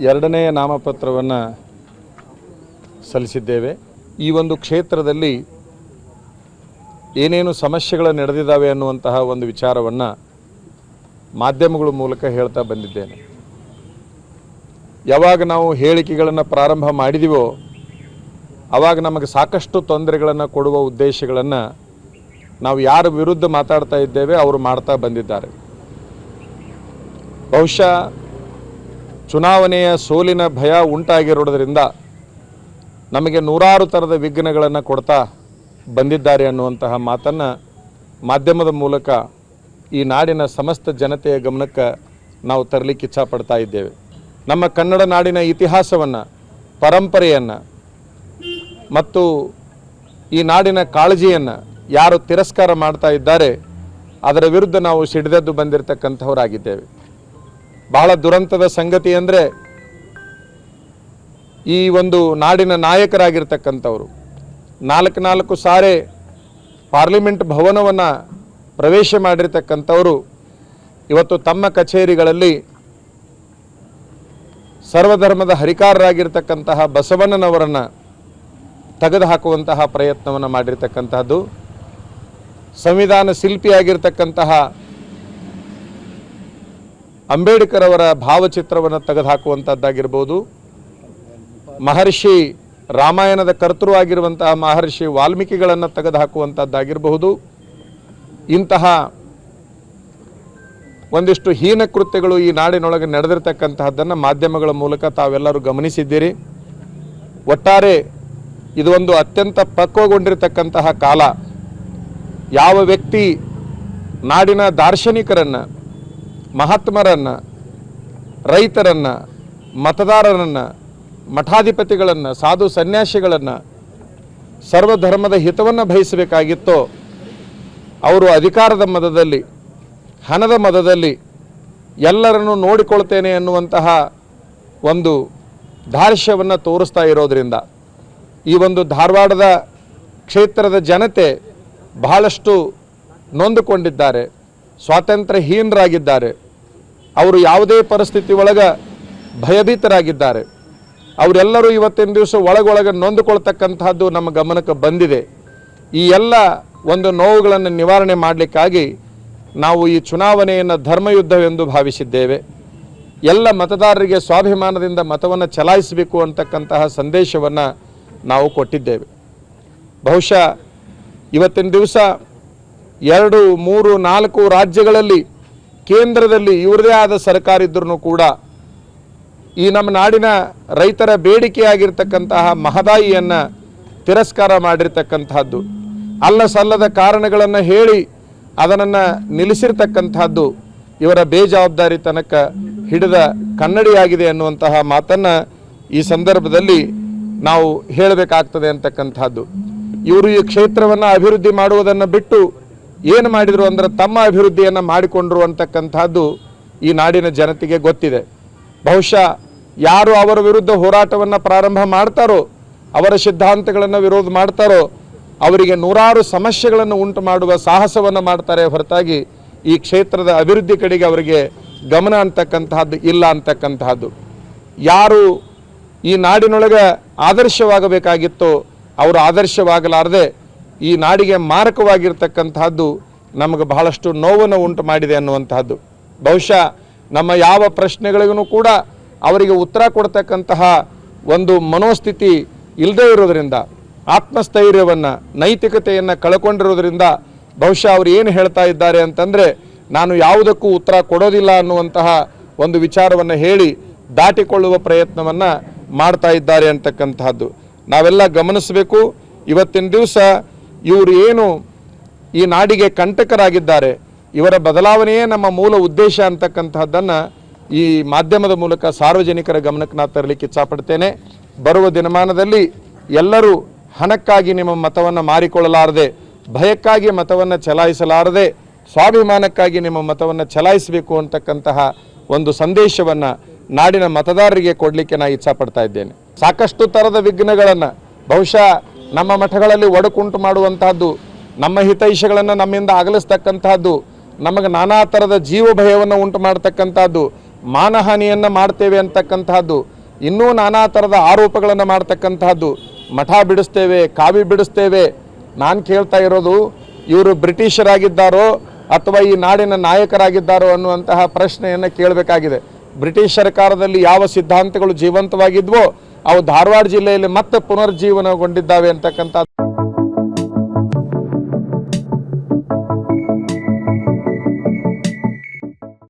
ಎರಡನೆಯ ನಾಮಪತ್ರವನ್ನು ಸಲ್ಲಿಸಿದ್ದೇವೆ. ಈ ಒಂದು ಕ್ಷೇತ್ರದಲ್ಲಿ ಏನೇನು ಸಮಸ್ಯೆಗಳು ನಡೆದಿದ್ದಾವೆ ಅನ್ನುವಂತಹ ಒಂದು ವಿಚಾರವನ್ನು ಮಾಧ್ಯಮಗಳ ಮೂಲಕ ಹೇಳ್ತಾ ಬಂದಿದ್ದೇನೆ. ಯಾವಾಗ ನಾವು ಹೇಳಿಕೆಗಳನ್ನು ಪ್ರಾರಂಭ ಮಾಡಿದೀವೋ ಆವಾಗ ನಮಗೆ ಸಾಕಷ್ಟು ತೊಂದರೆಗಳನ್ನು ಕೊಡುವ ಉದ್ದೇಶಗಳನ್ನು ನಾವು ಯಾರ ವಿರುದ್ಧ ಮಾತಾಡ್ತಾ ಇದ್ದೇವೆ, ಅವರು ಮಾಡ್ತಾ ಬಂದಿದ್ದಾರೆ. ಬಹುಶಃ ಚುನಾವಣೆಯ ಸೋಲಿನ ಭಯ ಉಂಟಾಗಿರೋದ್ರಿಂದ ನಮಗೆ ನೂರಾರು ಥರದ ವಿಘ್ನಗಳನ್ನು ಕೊಡ್ತಾ ಬಂದಿದ್ದಾರೆ ಅನ್ನುವಂತಹ ಮಾತನ್ನು ಮಾಧ್ಯಮದ ಮೂಲಕ ಈ ನಾಡಿನ ಸಮಸ್ತ ಜನತೆಯ ಗಮನಕ್ಕೆ ನಾವು ತರಲಿಕ್ಕೆ ಇಚ್ಛಪಡ್ತಾ ಇದ್ದೇವೆ. ನಮ್ಮ ಕನ್ನಡ ನಾಡಿನ ಇತಿಹಾಸವನ್ನು, ಪರಂಪರೆಯನ್ನು ಮತ್ತು ಈ ನಾಡಿನ ಕಾಳಜಿಯನ್ನು ಯಾರು ತಿರಸ್ಕಾರ ಮಾಡ್ತಾ ಇದ್ದಾರೆ, ಅದರ ವಿರುದ್ಧ ನಾವು ಸಿಡಿದೆದ್ದು ಬಂದಿರತಕ್ಕಂಥವರಾಗಿದ್ದೇವೆ. ಬಹಳ ದುರಂತದ ಸಂಗತಿ ಅಂದರೆ ಈ ಒಂದು ನಾಡಿನ ನಾಯಕರಾಗಿರ್ತಕ್ಕಂಥವರು. ನಾಲ್ಕು ನಾಲ್ಕು ಸಾರೆ ಪಾರ್ಲಿಮೆಂಟ್ ಭವನವನ್ನು ಪ್ರವೇಶ ಮಾಡಿರ್ತಕ್ಕಂಥವರು ಇವತ್ತು ತಮ್ಮ ಕಚೇರಿಗಳಲ್ಲಿ ಸರ್ವಧರ್ಮದ ಹರಿಕಾರರಾಗಿರ್ತಕ್ಕಂತಹ ಬಸವಣ್ಣನವರನ್ನು ತೆಗೆದುಹಾಕುವಂತಹ ಪ್ರಯತ್ನವನ್ನು ಮಾಡಿರ್ತಕ್ಕಂತಹದ್ದು ಸಂವಿಧಾನ ಶಿಲ್ಪಿಯಾಗಿರ್ತಕ್ಕಂತಹ ಅಂಬೇಡ್ಕರ್ ಅವರ ಭಾವಚಿತ್ರವನ್ನು ತೆಗೆದುಹಾಕುವಂಥದ್ದಾಗಿರ್ಬೋದು ಮಹರ್ಷಿ ರಾಮಾಯಣದ ಕರ್ತೃ ಆಗಿರುವಂತಹ ಮಹರ್ಷಿ ವಾಲ್ಮೀಕಿಗಳನ್ನು ತೆಗೆದುಹಾಕುವಂಥದ್ದಾಗಿರಬಹುದು ಇಂತಹ ಒಂದಿಷ್ಟು ಹೀನ ಕೃತ್ಯಗಳು ಈ ನಾಡಿನೊಳಗೆ ನಡೆದಿರ್ತಕ್ಕಂತಹದ್ದನ್ನು ಮಾಧ್ಯಮಗಳ ಮೂಲಕ ತಾವೆಲ್ಲರೂ ಗಮನಿಸಿದ್ದೀರಿ. ಒಟ್ಟಾರೆ ಇದು ಒಂದು ಅತ್ಯಂತ ಪಕ್ವಗೊಂಡಿರತಕ್ಕಂತಹ ಕಾಲ. ಯಾವ ವ್ಯಕ್ತಿ ನಾಡಿನ ದಾರ್ಶನಿಕರನ್ನು ಮಹಾತ್ಮರನ್ನು, ರೈತರನ್ನು, ಮತದಾರರನ್ನು, ಮಠಾಧಿಪತಿಗಳನ್ನು, ಸಾಧು ಸನ್ಯಾಸಿಗಳನ್ನು ಸರ್ವಧರ್ಮದ ಹಿತವನ್ನು ಬಯಸಬೇಕಾಗಿತ್ತೋ, ಅವರು ಅಧಿಕಾರದ ಮದದಲ್ಲಿ, ಹಣದ ಮದದಲ್ಲಿ ಎಲ್ಲರನ್ನು ನೋಡಿಕೊಳ್ತೇನೆ ಎನ್ನುವಂತಹ ಒಂದು ದಾರ್ಶ್ಯವನ್ನು ತೋರಿಸ್ತಾ ಇರೋದರಿಂದ ಈ ಒಂದು ಧಾರವಾಡದ ಕ್ಷೇತ್ರದ ಜನತೆ ಬಹಳಷ್ಟು ನೊಂದುಕೊಂಡಿದ್ದಾರೆ, ಸ್ವಾತಂತ್ರ್ಯಹೀನರಾಗಿದ್ದಾರೆ. ಅವರು ಯಾವುದೇ ಪರಿಸ್ಥಿತಿ ಒಳಗೆ ಭಯಭೀತರಾಗಿದ್ದಾರೆ. ಅವರೆಲ್ಲರೂ ಇವತ್ತಿನ ದಿವಸ ಒಳಗೊಳಗೆ ನೊಂದುಕೊಳ್ತಕ್ಕಂತಹದ್ದು ನಮ್ಮ ಗಮನಕ್ಕೆ ಬಂದಿದೆ. ಈ ಎಲ್ಲ ಒಂದು ನೋವುಗಳನ್ನು ನಿವಾರಣೆ ಮಾಡಲಿಕ್ಕಾಗಿ ನಾವು ಈ ಚುನಾವಣೆಯನ್ನು ಧರ್ಮಯುದ್ಧವೆಂದು ಭಾವಿಸಿದ್ದೇವೆ. ಎಲ್ಲ ಮತದಾರರಿಗೆ ಸ್ವಾಭಿಮಾನದಿಂದ ಮತವನ್ನು ಚಲಾಯಿಸಬೇಕು ಅಂತಕ್ಕಂತಹ ಸಂದೇಶವನ್ನು ನಾವು ಕೊಟ್ಟಿದ್ದೇವೆ. ಬಹುಶಃ ಇವತ್ತಿನ ದಿವಸ ಎರಡು, ಮೂರು, ನಾಲ್ಕು ರಾಜ್ಯಗಳಲ್ಲಿ ಕೇಂದ್ರದಲ್ಲಿ ಇವರದೇ ಆದ ಸರ್ಕಾರ ಇದ್ರೂ ಕೂಡ ಈ ನಮ್ಮ ನಾಡಿನ ರೈತರ ಬೇಡಿಕೆಯಾಗಿರ್ತಕ್ಕಂತಹ ಮಹದಾಯಿಯನ್ನು ತಿರಸ್ಕಾರ ಮಾಡಿರ್ತಕ್ಕಂತಹದ್ದು. ಅಲ್ಲ ಸಲ್ಲದ ಕಾರಣಗಳನ್ನು ಹೇಳಿ ಅದನ್ನು ನಿಲ್ಲಿಸಿರ್ತಕ್ಕಂತಹದ್ದು ಇವರ ಬೇಜವಾಬ್ದಾರಿತನಕ್ಕೆ ಹಿಡಿದ ಕನ್ನಡಿಯಾಗಿದೆ ಅನ್ನುವಂತಹ ಮಾತನ್ನು ಈ ಸಂದರ್ಭದಲ್ಲಿ ನಾವು ಹೇಳಬೇಕಾಗ್ತದೆ ಅಂತಕ್ಕಂಥದ್ದು ಇವರು ಈ ಕ್ಷೇತ್ರವನ್ನು ಅಭಿವೃದ್ಧಿ ಮಾಡುವುದನ್ನು ಬಿಟ್ಟು ಏನು ಮಾಡಿದರು ಅಂದರೆ ತಮ್ಮ ಅಭಿವೃದ್ಧಿಯನ್ನು ಮಾಡಿಕೊಂಡ್ರು ಅಂತಕ್ಕಂಥದ್ದು ಈ ನಾಡಿನ ಜನತೆಗೆ ಗೊತ್ತಿದೆ. ಬಹುಶಃ ಯಾರು ಅವರ ವಿರುದ್ಧ ಹೋರಾಟವನ್ನು ಪ್ರಾರಂಭ ಮಾಡ್ತಾರೋ, ಅವರ ಸಿದ್ಧಾಂತಗಳನ್ನು ವಿರೋಧ ಮಾಡ್ತಾರೋ, ಅವರಿಗೆ ನೂರಾರು ಸಮಸ್ಯೆಗಳನ್ನು ಉಂಟು ಮಾಡುವ ಸಾಹಸವನ್ನು ಮಾಡ್ತಾರೆ ಹೊರತಾಗಿ ಈ ಕ್ಷೇತ್ರದ ಅಭಿವೃದ್ಧಿ ಕಡೆಗೆ ಅವರಿಗೆ ಗಮನ ಅಂತಕ್ಕಂತಹದ್ದು ಇಲ್ಲ ಅಂತಕ್ಕಂತಹದ್ದು ಯಾರು ಈ ನಾಡಿನೊಳಗೆ ಆದರ್ಶವಾಗಬೇಕಾಗಿತ್ತೋ, ಅವರು ಆದರ್ಶವಾಗಲಾರದೆ ಈ ನಾಡಿಗೆ ಮಾರಕವಾಗಿರ್ತಕ್ಕಂತಹದ್ದು ನಮಗೆ ಬಹಳಷ್ಟು ನೋವನ್ನು ಉಂಟು ಮಾಡಿದೆ ಅನ್ನುವಂತಹದ್ದು. ಬಹುಶಃ ನಮ್ಮ ಯಾವ ಪ್ರಶ್ನೆಗಳಿಗೂ ಕೂಡ ಅವರಿಗೆ ಉತ್ತರ ಕೊಡ್ತಕ್ಕಂತಹ ಒಂದು ಮನೋಸ್ಥಿತಿ ಇಲ್ಲದೇ ಇರೋದರಿಂದ, ಆತ್ಮಸ್ಥೈರ್ಯವನ್ನು, ನೈತಿಕತೆಯನ್ನು ಕಳ್ಕೊಂಡಿರೋದ್ರಿಂದ ಬಹುಶಃ ಅವರು ಏನು ಹೇಳ್ತಾ ಇದ್ದಾರೆ ಅಂತಂದರೆ, ನಾನು ಯಾವುದಕ್ಕೂ ಉತ್ತರ ಕೊಡೋದಿಲ್ಲ ಅನ್ನುವಂತಹ ಒಂದು ವಿಚಾರವನ್ನು ಹೇಳಿ ದಾಟಿಕೊಳ್ಳುವ ಪ್ರಯತ್ನವನ್ನು ಮಾಡ್ತಾ ಇದ್ದಾರೆ ಅಂತಕ್ಕಂತಹದ್ದು. ನಾವೆಲ್ಲ ಗಮನಿಸಬೇಕು, ಇವತ್ತಿನ ದಿವಸ ಇವರು ಏನು ಈ ನಾಡಿಗೆ ಕಂಟಕರಾಗಿದ್ದಾರೆ, ಇವರ ಬದಲಾವಣೆಯೇ ನಮ್ಮ ಮೂಲ ಉದ್ದೇಶ ಅಂತಕ್ಕಂತಹದ್ದನ್ನು ಈ ಮಾಧ್ಯಮದ ಮೂಲಕ ಸಾರ್ವಜನಿಕರ ಗಮನಕ್ಕೆ ನಾ ತರಲಿಕ್ಕೆ ಇಚ್ಛಪಡ್ತೇನೆ. ಬರುವ ದಿನಮಾನದಲ್ಲಿ ಎಲ್ಲರೂ ಹಣಕ್ಕಾಗಿ ನಿಮ್ಮ ಮತವನ್ನು ಮಾರಿಕೊಳ್ಳಲಾರದೆ, ಭಯಕ್ಕಾಗಿ ಮತವನ್ನು ಚಲಾಯಿಸಲಾರದೆ, ಸ್ವಾಭಿಮಾನಕ್ಕಾಗಿ ನಿಮ್ಮ ಮತವನ್ನು ಚಲಾಯಿಸಬೇಕು ಅಂತಕ್ಕಂತಹ ಒಂದು ಸಂದೇಶವನ್ನು ನಾಡಿನ ಮತದಾರರಿಗೆ ಕೊಡಲಿಕ್ಕೆ ನಾನು ಇಚ್ಛಪಡ್ತಾ ಇದ್ದೇನೆ. ಸಾಕಷ್ಟು ಥರದ ವಿಘ್ನಗಳನ್ನು, ಬಹುಶಃ ನಮ್ಮ ಮಠಗಳಲ್ಲಿ ಒಡಕುಂಟು ಮಾಡುವಂತಹದ್ದು, ನಮ್ಮ ಹಿತೈಷಗಳನ್ನು ನಮ್ಮಿಂದ ಅಗಲಿಸ್ತಕ್ಕಂತಹದ್ದು, ನಮಗೆ ನಾನಾ ಥರದ ಜೀವ ಭಯವನ್ನು ಉಂಟು ಮಾಡ್ತಕ್ಕಂಥದ್ದು ಮಾನಹಾನಿಯನ್ನು ಮಾಡ್ತೇವೆ ಅಂತಕ್ಕಂತಹದ್ದು, ಇನ್ನೂ ನಾನಾ ಥರದ ಆರೋಪಗಳನ್ನು ಮಾಡ್ತಕ್ಕಂತಹದ್ದು, ಮಠ ಬಿಡಿಸ್ತೇವೆ, ಕಾವಿ ಬಿಡಿಸ್ತೇವೆ. ನಾನು ಕೇಳ್ತಾ ಇರೋದು, ಇವರು ಬ್ರಿಟಿಷರಾಗಿದ್ದಾರೋ ಅಥವಾ ಈ ನಾಡಿನ ನಾಯಕರಾಗಿದ್ದಾರೋ ಅನ್ನುವಂತಹ ಪ್ರಶ್ನೆಯನ್ನು ಕೇಳಬೇಕಾಗಿದೆ. ಬ್ರಿಟಿಷ್ ಸರ್ಕಾರದಲ್ಲಿ ಯಾವ ಸಿದ್ಧಾಂತಗಳು ಜೀವಂತವಾಗಿದ್ವೋ ಅವು ಧಾರವಾಡ ಜಿಲ್ಲೆಯಲ್ಲಿ ಮತ್ತೆ ಪುನರ್ಜೀವನಗೊಂಡಿದ್ದಾವೆ ಅಂತಕ್ಕಂಥ